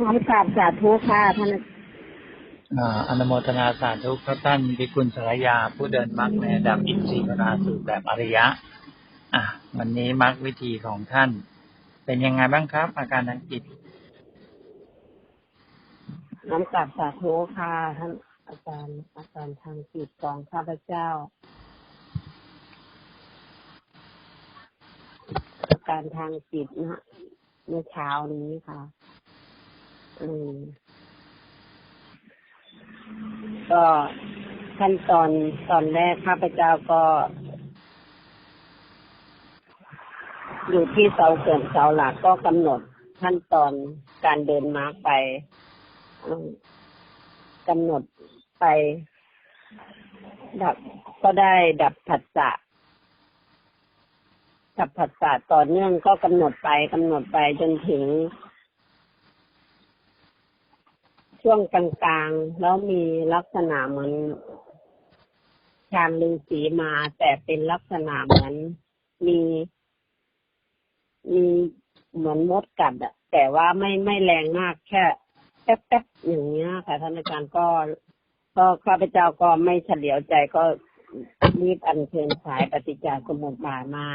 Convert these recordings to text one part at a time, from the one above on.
น้อมกราบสาธุค่ะท่านอ่าอนุโมทนาสาธุพระท่านพิกุลสรยา ผู้เดินมรรคในระดับอินทรีย์พนาสู่แบบอริยะ อะ วันนี้มรรควิธีของท่าน เป็นยังไงบ้างครับ อาการทางจิตน้อมกราบสาธุค่ะท่านอาจารย์อาจารย์ทางจิตของข้าพเจ้า อาการทางจิตนะเมื่อเช้านี้ค่ะอืม ก็ขั้นตอนตอนแรกข้าพเจ้าก็ อยู่ที่เสาเสริมเสาหลักก็กำหนดขั้นตอนการเดินมาไปกำหนดไป ดับก็ได้ดับผัสสะดับผัสสะต่อเนื่องก็กำหนดไปกำหนดไปจนถึง ช่วงกลางๆ แล้วมีลักษณะเหมือนชานลือสีมา แต่เป็นลักษณะเหมือนมีมีเหมือนมดกัดอะแต่ว่าไม่ไม่แรงมากแค่แป๊บๆอย่างเงี้ยค่ะท่านอาจารย์ก็ก็ข้าพเจ้าก็ไม่เฉลียวใจก็รีบอัญเชิญสายปฏิจจสมุปบาทมา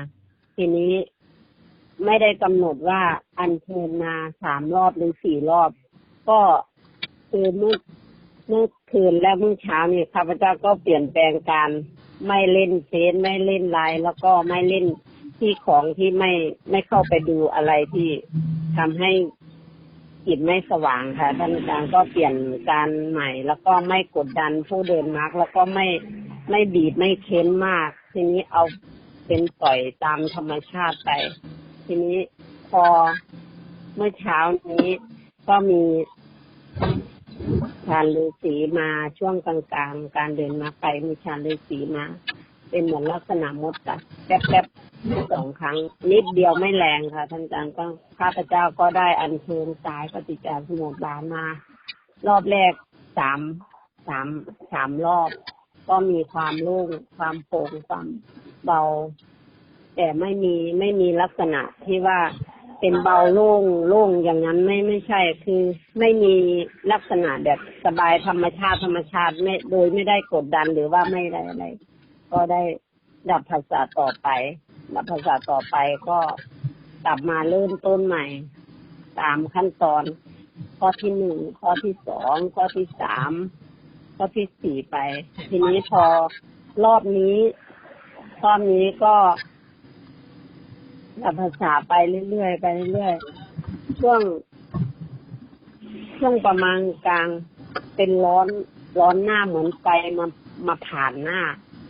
ทีนี้ไม่ได้กำหนดว่าอัญเชิญมาสามรอบหรือสี่รอบ ก็ คือเมื่อเมื่อคืนและเมื่อเช้านี่ข้าพเจ้าก็เปลี่ยนแปลงการไม่เล่นเฟซไม่เล่นไลน์แล้วก็ไม่เล่นที่ของที่ไม่ไม่เข้าไปดูอะไรที่ทำให้จิตไม่สว่างค่ะ ท่านอาจารย์ก็เปลี่ยนการใหม่ แล้วก็ไม่กดดันผู้เดินมาร์กแล้วก็ไม่ไม่บีบไม่เค้นมาก ทีนี้เอาเป็นปล่อยตามธรรมชาติไป ทีนี้พอเมื่อเช้านี้ก็มี ชานฤาษีมาช่วงกลางๆ การเดินมาไปมีชานฤาษีมา เป็นเหมือนลักษณะมดกัดแป๊บๆสองครั้ง นิดเดียวไม่แรงค่ะ ท่านอาจารย์ก็ข้าพเจ้าก็ได้อัญเชิญสายปฏิจจสมุปบาทมา รอบแรกสามสามสามรอบ ก็มีความโล่งความโปร่งความเบา แต่ไม่มีไม่มีลักษณะที่ว่า เป็นเบาโล่งโล่งอย่างนั้นไม่ไม่ใช่ คือไม่มีลักษณะแบบสบายธรรมชาติธรรมชาติไม่โดยไม่ได้กดดันหรือว่าไม่ได้อะไร ก็ได้ดับภาษาต่อไปดับภาษาต่อไปก็กลับมาเริ่มต้นใหม่ ตามขั้นตอน ข้อที่หนึ่งข้อที่สองข้อที่สามข้อที่สี่ไป ทีนี้พอรอบนี้รอบนี้ก็ ดับภาษาไปเรื่อยๆไปเรื่อยๆช่วง ช่วงประมาณกลางเป็นร้อนร้อนหน้าเหมือนไฟมามาผ่านหน้า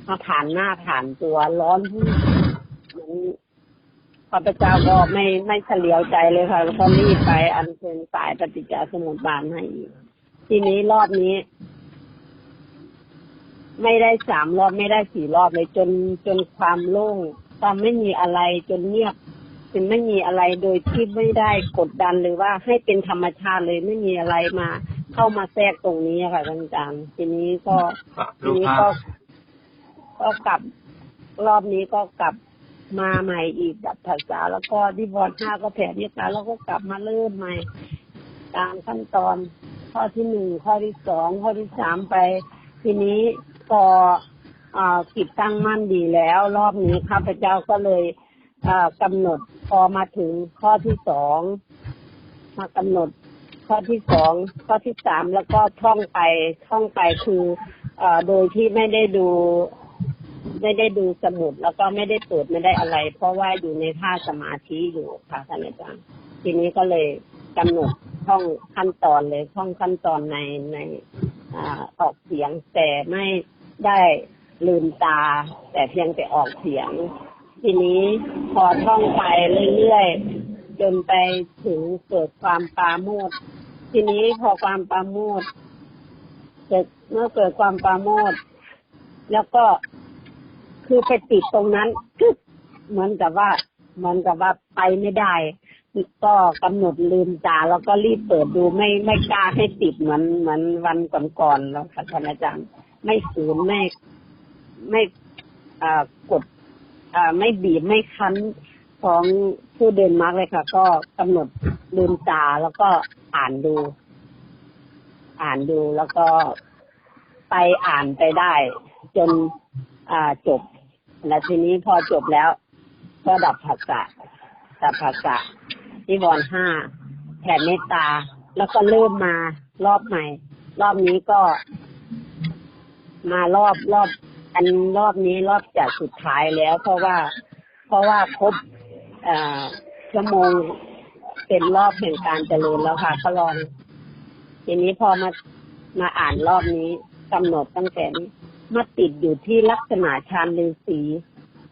มาผ่านหน้าผ่านตัวร้อนที่เหมือนข้าพเจ้าก็ไม่ไม่เฉลียวใจเลยค่ะก็รีบไปอันเชิญสายปฏิจจสมุปบาทให้อีกทีนี้รอบนี้ ไม่ได้สามรอบไม่ได้สี่รอบเลยจนจนความโล่ง ความไม่มีอะไรจนเงียบจนไม่มีอะไรโดยที่ไม่ได้กดดันหรือว่าให้เป็นธรรมชาติเลยไม่มีอะไรมา เข้ามาแทรกตรงนี้ค่ะท่านอาจารย์ทีนี้ก็ทีนี้ก็ก็กลับรอบนี้ก็กลับมาใหม่อีกดับภาษา แล้วก็ที่บอลห้าก็แผ่เมตตาแล้วก็กลับมาเริ่มใหม่ ตามขั้นตอนข้อที่หนึ่งข้อที่สองข้อที่สามไป ทีนี้พออ่า จิตตั้งมั่นดีแล้ว รอบนี้ข้าพเจ้าก็เลยกำหนดพอมาถึงข้อที่สองมากำหนดข้อที่สองข้อที่สามแล้วก็ท่องไปท่องไปคืออโดยที่ไม่ได้ดู ไม่ได้ดูสมุด แล้วก็ไม่ได้เปิดไม่ได้อะไร เพราะว่าอยู่ในท่าสมาธิอยู่ค่ะท่านอาจารย์ทีนี้ก็เลยกำหนดท่องขั้นตอนเลยท่องขั้นตอนในในอออกเสียงแต่ไม่ได้ ลืมตา แต่เพียงแต่ออกเสียง ทีนี้พอท่องไปเรื่อยๆจนไปถึงเกิดความปาโมทย์ทีนี้พอความปาโมทย์เกิดเมื่อเกิดความปาโมทย์แล้วก็คือไปติดตรงนั้นกึ๊บเหมือนกับว่าเหมือนกับว่าไปไม่ได้ ก็กำหนดลืมตาแล้วก็รีบเปิดดูไม่ไม่กล้าให้ติดเหมือนเหมือนวันก่อนๆแล้วค่ะท่านอาจารย์ ไม่ฝืนไม่ ไม่กดไม่บีบไม่คั้นของผู้เดินมาร์กเลยค่ะ ก็กำหนดลืมตาแล้วก็อ่านดู อ่านดูแล้วก็ไปอ่านไปได้ จนอ่าจบ แล้วทีนี้พอจบแล้ว ก็ดับผัสสะดับผัสสะที่วรณ์ห้าแผ่เมตตา แล้วก็เริ่มมารอบใหม่ รอบนี้ก็มารอบรอบ อันรอบนี้รอบจากสุดท้ายแล้ว เพราะว่า เพราะว่าครบเอ่อชั่วโมงเป็นรอบแห่งการเจริญแล้วค่ะก็ลองทีนี้พอมามาอ่านรอบนี้กำหนดตั้งแต่นี้มาติดอยู่ที่ลักษณะฌานฤาษี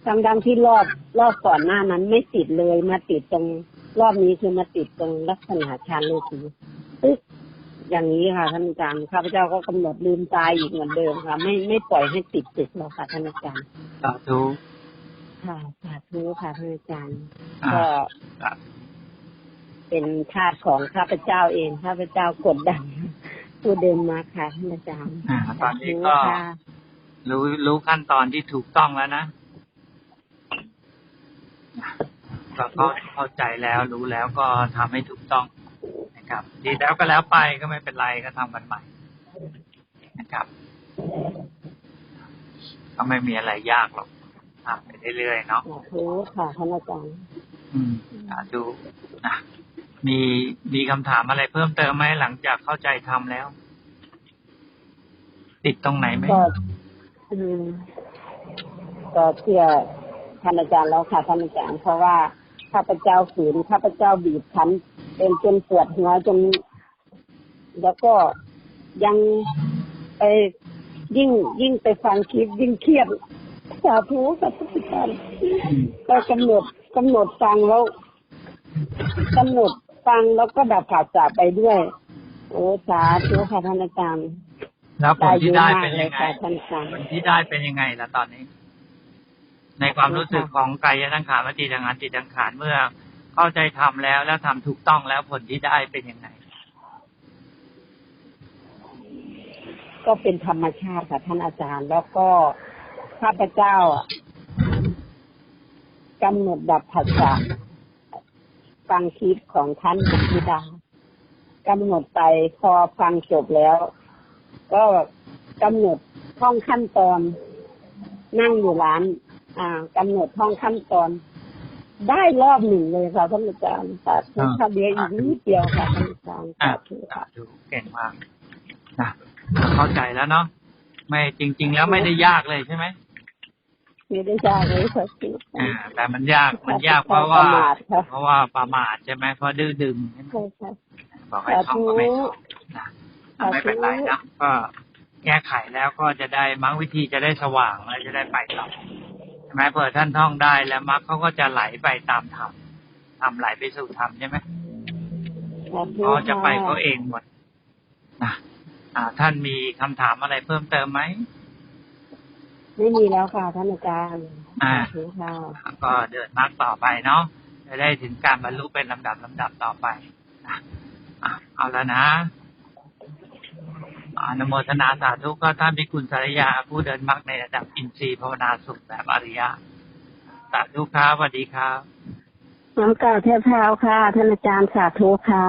ทั้งดังที่รอบรอบก่อนหน้านั้นไม่ติดเลย มาติดตรงรอบนี้คือมาติดตรงลักษณะฌานฤาษีตึ๊ก อย่างนี้ค่ะท่านอาจารย์ข้าพเจ้าก็กำหนดลืมตายอีกเหมือนเดิมค่ะ ไม่ไม่ปล่อยให้ติดตึกแล้วค่ะท่านอาจารย์สาธุค่ะสาธุค่ะท่านอาจารย์อ่าก็ครับเป็นธาตุของข้าพเจ้าเองข้าพเจ้ากดดันผู้เดินมาค่ะท่านอาจารย์อ่าตอนนี้ก็สาธุค่ะรู้รู้ขั้นตอนที่ถูกต้องแล้วนะก็เข้าเข้าใจแล้วรู้แล้วก็ทำให้ถูกต้อง นะครับ ดีแล้วก็แล้วไปก็ไม่เป็นไรก็ทำกันใหม่นะครับก็ไม่มีอะไรยากหรอกทำไปเรื่อยๆเนาะสาธุค่ะท่านอาจารย์อืมสาธุอะมีมีคำถามอะไรเพิ่มเติมไหมหลังจากเข้าใจทำแล้ว ติดตรงไหนไหมก็อืมก็เชื่อท่านอาจารย์แล้วค่ะท่านอาจารย์เพราะว่าข้าพเจ้าฝืนข้าพเจ้าบีบคั้น เป็นจนปวดหัวจน แล้วก็ยังไปยิ่งยิ่งไปฟังคลิปยิ่งเครียดสาธุกับท่านอาจารย์ก็กำหนดกำหนดฟังแล้วกำหนดฟังแล้วก็ดับขาดจากไปด้วย โอ้สาธุค่ะท่านอาจารย์แล้วผลที่ได้เยอะมากเป็นเลยัยงไงค่ะท่านอาจารย์ผลที่ได้เป็นยังไงล่ะตอนนี้ ในความรู้สึกของกายทั้งขานวจีทังขานจิตทังขานเมื่อ เข้าใจทำแล้วแล้วทำถูกต้องแล้วผลที่ได้เป็นยังไง ก็เป็นธรรมชาติค่ะท่านอาจารย์ แล้วก็ข้าพเจ้าอะกำหนดดับผัสสะฟังคลิปของท่านบุตรดากำหนดไปพอฟังจบแล้ว ก็กำหนดท่องขั้นตอน นั่งอยู่ร้าน อ่ากำหนดท่องขั้นตอน ได้รอบหนึ่งเลยค่ะท่านอาจารย์สาธุอ่าค่ะเดียวอีกนิดเดียวค่ะท่านอาจารย์อะสาธุค่ะดูเก่งมากนะเข้าใจแล้วเนาะไม่จริง ๆ แล้วไม่ได้ยากเลยใช่ไหมไม่ได้ยากเลยค่ะอ่าแต่มันยากมันยากเพราะว่าประมาทค่ะเพราะว่าประมาทใช่ไหมเพราะดื้อดึงใช่ไหมใช่ค่ะบอกให้ท่องก็ไม่ท่องนะอะไม่เป็นไรนะก็แก้ไขแล้วก็จะได้มรรควิธีจะได้สว่างและจะได้ไปต่อใช่ ไหมเผื่อท่านท่องได้แล้วมรรคเขาก็จะไหลไปตามธรรมธรรมไหลไปสู่ธรรมใช่ไหมเขาจะไปเขาเองหมดนะอ่า ท่านมีคำถามอะไรเพิ่มเติมไหมไม่มีแล้วค่ะท่านอาจารย์อ่าสธุค่ะก็เดินมากต่อไปเนาะจะได้ถึงการบรรลุเป็นลำดับลำดับต่อไปนะอะเอาแล้วนะ อนุโมทนาสาธุก็ท่านพิคุณสารยา ผู้เดินมรรคในระดับอินทรีย์ภาวนาสุขแบบอริยะ สาธุครับสวัสดีครับน้ำกล่าวเทพเท้าค่ะท่านอาจารย์สาธุค่ะ